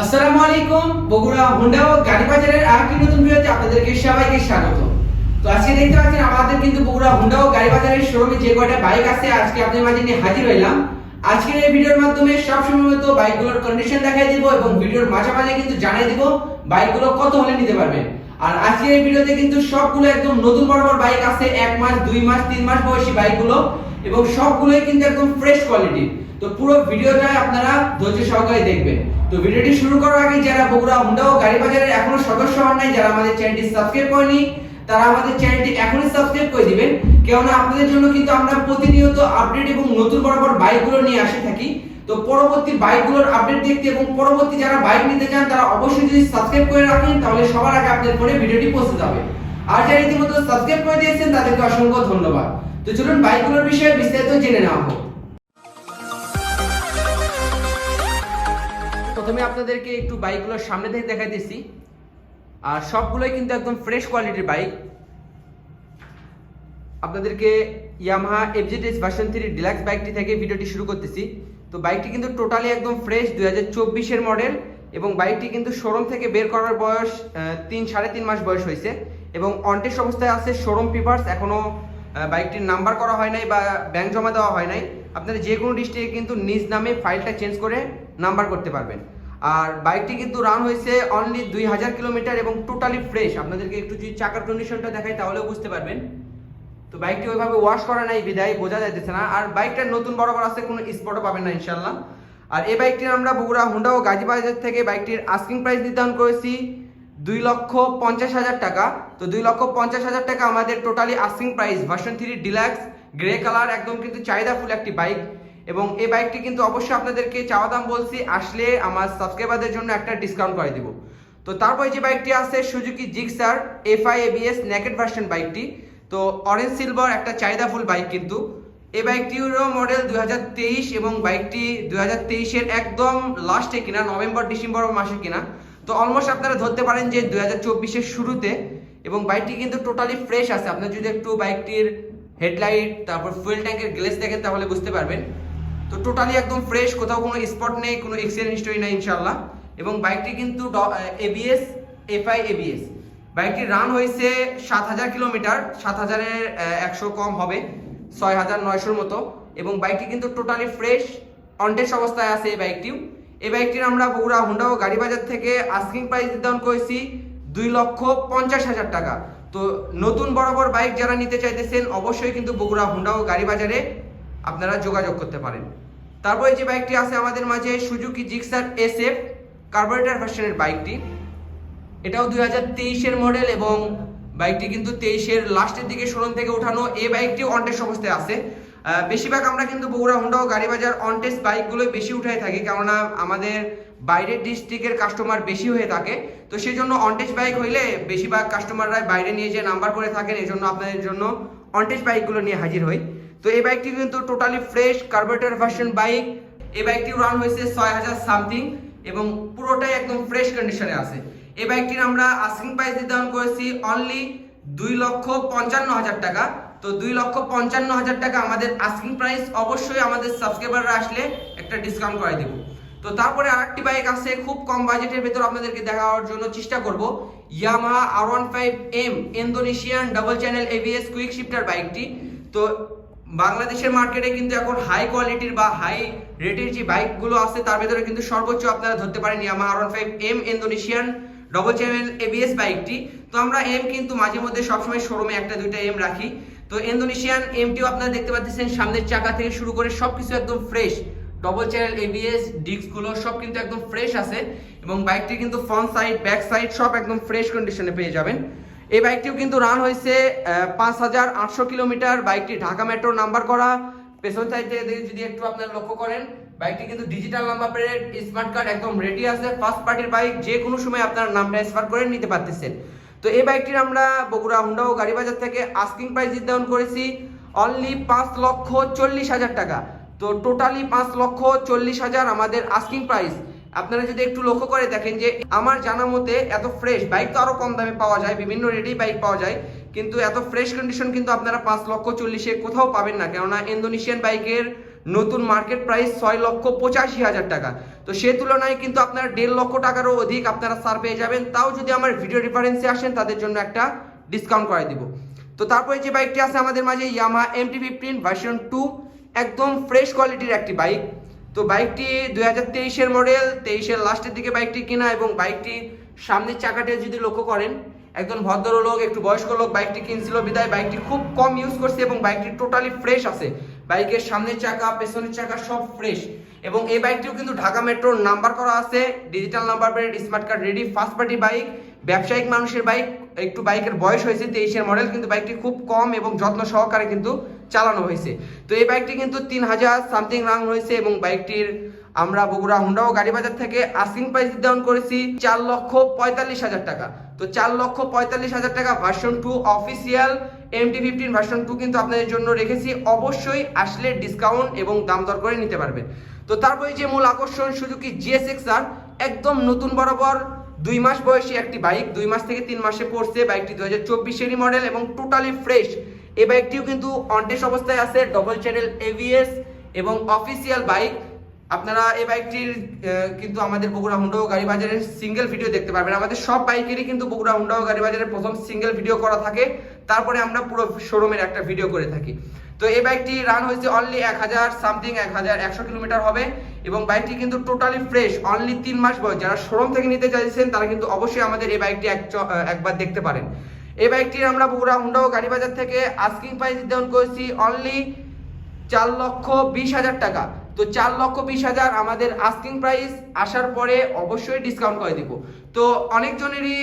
আসসালামু আলাইকুম, বগুড়া হুন্ডা ও গাড়ি বাজারের আরেকটি নতুন ভিডিওতে আপনাদেরকে সবাইকে স্বাগত। তো আজকে দেখতে পাচ্ছেন, আমাদের কিন্তু বগুড়া হুন্ডা ও গাড়ি বাজারের শোরুমে যে কয়টা বাইক আছে, আজকে আপনাদের মাঝে নিয়ে হাজির হইলাম। আজকের এই ভিডিওর মাধ্যমে সব সময় মতো বাইকগুলোর কন্ডিশন দেখাই দিব এবং ভিডিওর মাঝে মাঝে কিন্তু জানিয়ে দিব বাইকগুলো কত হলে নিতে পারবেন আর আজকের এই ভিডিওতে কিন্তু সবগুলো একদম নতুন বড় বড় বাইক আছে, এক মাস, দুই মাস, তিন মাস বয়সী বাইকগুলো এবং সবগুলোই কিন্তু একদম ফ্রেশ কোয়ালিটি তো পুরো ভিডিওটা আপনারা ধৈর্য সহকারে দেখবেন। তো ভিডিওটি শুরু করার আগে যারা বগুড়া হুন্ডা ও গাড়ি বাজারের এখনও সদস্য হন নাই, যারা আমাদের চ্যানেলটি সাবস্ক্রাইব করেনি তারা আমাদের চ্যানেলটি এখনই সাবস্ক্রাইব করে দিবেন। কেননা আপনাদের জন্য কিন্তু আমরা প্রতিনিয়ত আপডেট এবং নতুন বড় বাইকগুলো নিয়ে আসে থাকি। তো পরবর্তী বাইকগুলোর আপডেট দেখতে এবং পরবর্তী যারা বাইক নিতে চান, তারা অবশ্যই যদি সাবস্ক্রাইব করে রাখেন, তাহলে সবার আগে আপনাদের ফোনে ভিডিওটি পৌঁছে যাবে। আর যারা ইতিমধ্যে সাবস্ক্রাইব করে দিয়েছেন, তাদেরকে অসংখ্য ধন্যবাদ। তো চলুন বাইকগুলোর বিষয়ে বিস্তারিত জেনে নেওয়া হোক। প্রথমে আপনাদেরকে একটু বাইকগুলোর সামনে থেকে দেখাইতেছি আর সবগুলোই কিন্তু একদম ফ্রেশ কোয়ালিটির বাইক। আপনাদেরকে Yamaha FZS version three deluxe বাইকটি থেকে ভিডিওটি শুরু করতেছি। তো বাইকটি কিন্তু টোটালি একদম ফ্রেশ দুই হাজার চব্বিশের মডেল এবং বাইকটি কিন্তু শোরুম থেকে বের করার বয়স তিন, সাড়ে তিন মাস বয়স হয়েছে। এবং অনটেস্ট অবস্থায় আছে শোরুম পেপার্স এখনও বাইকটির নাম্বার করা হয় নাই বা ব্যাংক জমা দেওয়া হয় নাই। আপনারা যে কোনো ডিস্ট্রিক্টে কিন্তু নিজ নামে ফাইলটা চেঞ্জ করে নাম্বার করতে পারবেন। আর বাইকটি কিন্তু রান হয়েছে অনলি দুই হাজার কিলোমিটার এবং টোটালি ফ্রেশ আপনাদেরকে একটু যদি চাকার কন্ডিশনটা দেখাই তাহলেও বুঝতে পারবেন। তো বাইকটি ওইভাবে ওয়াশ করা নাই, বিদায়, বোঝা যাইতেছে না। আর বাইকটার নতুন বরাবর আছে, কোনো স্পটও পাবেন না ইনশাল্লাহ আর এই বাইকটির আমরা বগুড়া, হুন্ডা ও গাজীবাজার থেকে বাইকটির আস্কিং প্রাইস নির্ধারণ করেছি দুই লক্ষ পঞ্চাশ হাজার টাকা। তো দুই লক্ষ পঞ্চাশ হাজার টাকা আমাদের totally asking price version three deluxe grey colour একদম কিন্তু চাহিদাফুল একটি বাইক। এবং এই বাইকটি কিন্তু অবশ্যই আপনাদেরকে চাওয়া দাম বলছি, আসলে আমার সাবস্ক্রাইবারদের জন্য একটা ডিসকাউন্ট করে দিব। তো তারপর যে বাইকটি আছে Suzuki Gixxer FI ABS naked version বাইকটি। তো অরেঞ্জ সিলভার একটা চাহিদাফুল বাইক কিন্তু। এই বাইকটিরও মডেল দু হাজার তেইশ এবং বাইকটি দুই হাজার একদম লাস্টে কিনা, নভেম্বর, ডিসেম্বর মাসে কিনা। তো অলমোস্ট আপনারা ধরতে পারেন যে দুই হাজার শুরুতে এবং বাইকটি কিন্তু টোটালি ফ্রেশ আছে। আপনার যদি একটু বাইকটির হেডলাইট তারপর ফুয়েল ট্যাঙ্কের গ্লেস দেখেন তাহলে বুঝতে পারবেন। তো টোটালি একদম ফ্রেশ কোথাও কোনো স্পট নেই, কোনো এক্সিডেন্ট হিস্টোরি নেই ইনশাল্লাহ এবং বাইকটি কিন্তু এবিএস এফআই এবিএস বাইকটি রান হয়েছে সাত হাজার কিলোমিটার, সাত হাজারের একশো কম হবে, ছয় হাজার নয়শোর মতো। এবং বাইকটি কিন্তু টোটালি ফ্রেশ অনটেস্ট অবস্থায় আছে এই বাইকটিও এই বাইকটির আমরা বগুড়া, হুন্ডা ও গাড়ি বাজার থেকে আস্কিং প্রাইস নির্ধারণ করেছি দুই লক্ষ পঞ্চাশ হাজার টাকা। তো নতুন বরাবর বাইক যারা নিতে চাইতেছেন, অবশ্যই কিন্তু বগুড়া, হুন্ডা ও গাড়ি বাজারে আপনারা যোগাযোগ করতে পারেন। তারপরে যে বাইকটি আছে আমাদের মাঝে Suzuki Gixxer S F carburettor ভার্সনের বাইকটি এটাও দুই হাজার তেইশের মডেল এবং বাইকটি কিন্তু তেইশের লাস্টের দিকে শোরুম থেকে ওঠানো। এই বাইকটিও অনটেস্ট অবস্থায় আছে। বেশিরভাগ আমরা কিন্তু বগুড়া, হুন্ডা ও গাড়ি বাজার অনটেস্ট বাইকগুলোই বেশি উঠাই থাকি, কেননা আমাদের বাইরের ডিস্ট্রিক্টের কাস্টমার বেশি হয়ে থাকে। তো সেই জন্য অনটেস্ট বাইক হইলে বেশিরভাগ কাস্টমাররা বাইরে নিয়ে যে নাম্বার করে থাকেন এই জন্য আপনাদের জন্য অনটেস্ট বাইকগুলো নিয়ে হাজির হই। তো এই বাইকটি কিন্তু totally fresh carburettor version bike এই বাইকটি রান হয়েছে ছয় হাজার সামথিং এবং পুরোটাই একদম ফ্রেশ কন্ডিশনে আছে। এই বাইকটির আমরা আস্কিং প্রাইস নির্ধারণ করেছি অনলি দুই লক্ষ পঞ্চান্ন হাজার টাকা। তো দুই লক্ষ পঞ্চান্ন হাজার টাকা আমাদের আস্কিং প্রাইস অবশ্যই আমাদের সাবস্ক্রাইবাররা আসলে একটা ডিসকাউন্ট করে দেবো। তো তারপরে আরেকটি বাইক আছে, খুব কম বাজেটের ভেতর আপনাদেরকে দেখানোর জন্য চেষ্টা করব। Yamaha R one five M Indonesian double channel ABS quick shifter বাইকটি তো বাংলাদেশের মার্কেটে কিন্তু এখন হাই কোয়ালিটির বা হাই রেটের যে বাইকগুলো আছে, তার ভেতরে কিন্তু সর্বোচ্চ আপনারা ধরতে পারেন Yamaha R five M Indonesian double channel ABS বাইকটি তো আমরা এম কিন্তু মাঝে মধ্যে সবসময় শোরুমে একটা, দুইটা এম রাখি। তো ইন্দোনেশিয়ান এমটিও আপনারা দেখতে পাচ্ছেন সামনের চাকা থেকে শুরু করে সবকিছু একদম ফ্রেশ ডবল চ্যানেল এবিএস ডিস্কগুলো সব কিন্তু একদম ফ্রেশ আছে। এবং বাইকটি কিন্তু ফ্রন্ট সাইড ব্যাক সাইড সব একদম ফ্রেশ কন্ডিশনে পেয়ে যাবেন। এই বাইকটিও কিন্তু রান হয়েছে পাঁচ হাজার আটশো কিলোমিটার। বাইকটি ঢাকা মেট্রো নাম্বার করা। পেছন সাইড যদি একটু আপনারা লক্ষ্য করেন, বাইকটি কিন্তু digital number plate smart card একদম রেডি আছে। ফার্স্ট পার্টির বাইক যে কোনো সময় আপনার নাম ট্রান্সফার করে নিতে পারতেছেন। তো এই বাইকটির আমরা বগুড়া, হুন্ডা ও গাড়ি বাজার থেকে আস্কিং প্রাইস নির্ধারণ করেছি। অনলি পাঁচ লক্ষ চল্লিশ হাজার টাকা। তো টোটালি পাঁচ লক্ষ চল্লিশ হাজার আমাদের আস্কিং প্রাইস আপনারা যদি একটু লক্ষ্য করে দেখেন যে আমার জানা মতে এত ফ্রেশ বাইক তো আরও কম দামে পাওয়া যায়, বিভিন্ন রেটেই বাইক পাওয়া যায়, কিন্তু এত ফ্রেশ কন্ডিশন কিন্তু আপনারা পাঁচ লক্ষ চল্লিশে কোথাও পাবেন না। কেননা ইন্দোনেশিয়ান বাইকের নতুন মার্কেট প্রাইস ছয় লক্ষ পঁচাশি হাজার টাকা। তো সে তুলনায় কিন্তু আপনারা দেড় লক্ষ টাকারও অধিক আপনারা সার পেয়ে যাবেন। তাও যদি আমার ভিডিও রেফারেন্সে আসেন, তাদের জন্য একটা ডিসকাউন্ট করে দিব। তো তারপরে যে বাইকটি আছে আমাদের মাঝে Yamaha M MT fifteen version two একদম ফ্রেশ কোয়ালিটির একটি বাইক তো বাইকটি দুই হাজার তেইশের মডেল তেইশের লাস্টের দিকে বাইকটি কেনা এবং বাইকটি সামনের চাকাটি যদি লক্ষ্য করেন, একজন ভদ্রলোক, একটু বয়স্ক লোক বাইকটি কিনছিল বিদায়, বাইকটি খুব কম ইউজ করছে এবং বাইকটি টোটালি ফ্রেশ আছে। বাইকের সামনের চাকা, পেছনের চাকা সব ফ্রেশ এবং এই বাইকটিও কিন্তু ঢাকা মেট্রোর নাম্বার করা আছে। Digital number plate smart card ready first party bike ব্যবসায়িক মানুষের বাইক একটু বাইকের বয়স হয়েছে, তেইশের মডেল কিন্তু বাইকটি খুব কম এবং যত্ন সহকারে কিন্তু চালানো হয়েছে। তো এই বাইকটি কিন্তু তিন হাজার সামথিং রান হয়েছে এবং বাইকটির আমরা বগুড়া হুন্ডা ও গাড়ি বাজার থেকে আস্কিং প্রাইস নির্ধারণ করেছি চার লক্ষ পঁয়তাল্লিশ হাজার টাকা। তো চার লক্ষ পঁয়তাল্লিশ হাজার টাকা version two official MT fifteen version two কিন্তু আপনাদের জন্য রেখেছি। অবশ্যই আসলে ডিসকাউন্ট এবং দাম দর করে নিতে পারবেন। তো তারপরে যে মূল আকর্ষণ সুজুকি জিএসএক্স আর? একদম নতুন বরাবর দুই মাস বয়সী একটি বাইক, দুই মাস থেকে তিন মাসে পড়ছে বাইকটি দু হাজার চব্বিশেরই মডেল এবং টোটালি ফ্রেশ এই বাইকটিও কিন্তু অনটেস অবস্থায় আছে ডবল চ্যানেল এভিএস এবং অফিসিয়াল বাইক আপনারা এই বাইকটির কিন্তু আমাদের বগুড়া হুন্ডা ও গাড়ি বাজারের সিঙ্গেল ভিডিও দেখতে পারবেন। আমাদের সব বাইকেরই কিন্তু বগুড়া হুন্ডা ও গাড়ি বাজারের প্রথম সিঙ্গেল ভিডিও করা থাকে। তারপরে আমরা পুরো শোরুমের একটা ভিডিও করে থাকি। তো এই বাইকটি রান হয়েছে অনলি এক হাজার সামথিং এক হাজার একশো কিলোমিটার হবে এবং বাইকটি কিন্তু টোটালি ফ্রেশ অনলি তিন মাস বয়স। যারা শোরুম থেকে নিতে চাইছেন, তারা কিন্তু অবশ্যই আমাদের এই বাইকটি একবার দেখতে পারেন। এই বাইকটির আমরা বগুড়া হুন্ডা ও গাড়ি বাজার থেকে আস্কিং প্রাইস নির্ধারণ করেছি অনলি চার লক্ষ বিশ হাজার টাকা। তো চার লক্ষ বিশ হাজার আমাদের আস্কিং প্রাইস আসার পরে অবশ্যই ডিসকাউন্ট করে দিব। তো অনেকজনেরই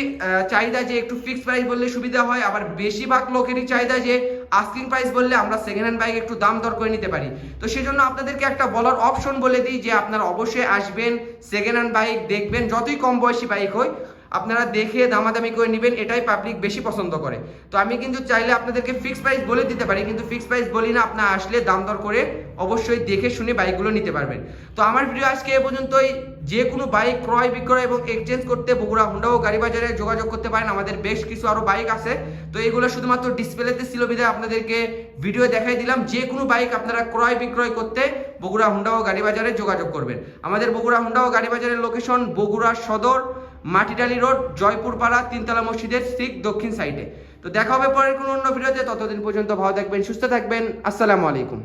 চাহিদা যে একটু ফিক্স প্রাইস বললে সুবিধা হয়, আবার বেশিরভাগ লোকেরই চাহিদা যে আস্কিং প্রাইস বললে আমরা সেকেন্ড হ্যান্ড বাইক একটু দাম দর করে নিতে পারি। তো সেজন্য আপনাদেরকে একটা বলার অপশন বলে দিই যে আপনারা অবশ্যই আসবেন সেকেন্ড হ্যান্ড বাইক দেখবেন, যতই কম বয়সী বাইক হয় আপনারা দেখে দামাদামি করে নেবেন, এটাই পাবলিক বেশি পছন্দ করে। তো আমি কিন্তু চাইলে আপনাদেরকে ফিক্স প্রাইস বলে দিতে পারি, কিন্তু ফিক্স প্রাইস বলি না, আপনারা আসলে দাম দর করে অবশ্যই দেখে শুনে বাইকগুলো নিতে পারবেন। তো আমার ভিডিও আজকে এ পর্যন্তই। যে কোনো বাইক ক্রয়, বিক্রয় এবং এক্সচেঞ্জ করতে বগুড়া, হুন্ডা ও গাড়ি বাজারে যোগাযোগ করতে পারেন। আমাদের বেশ কিছু আরও বাইক আছে। তো এগুলো শুধুমাত্র ডিসপ্লেতে ছিল বিধায় আপনাদেরকে ভিডিও দেখাই দিলাম। যে কোনো বাইক আপনারা ক্রয়, বিক্রয় করতে বগুড়া, হুন্ডা ও গাড়ি বাজারে যোগাযোগ করবেন। আমাদের বগুড়া, হুন্ডা ও গাড়ি বাজারের লোকেশন বগুড়া সদর, মাটিডালি রোড, জয়পুরপাড়া, তিনতলা মসজিদের ঠিক দক্ষিণ সাইডে তো দেখা হবে পরের কোনো অন্য ভিডিওতে ততদিন পর্যন্ত ভালো থাকবেন, সুস্থ থাকবেন। আসসালামু আলাইকুম।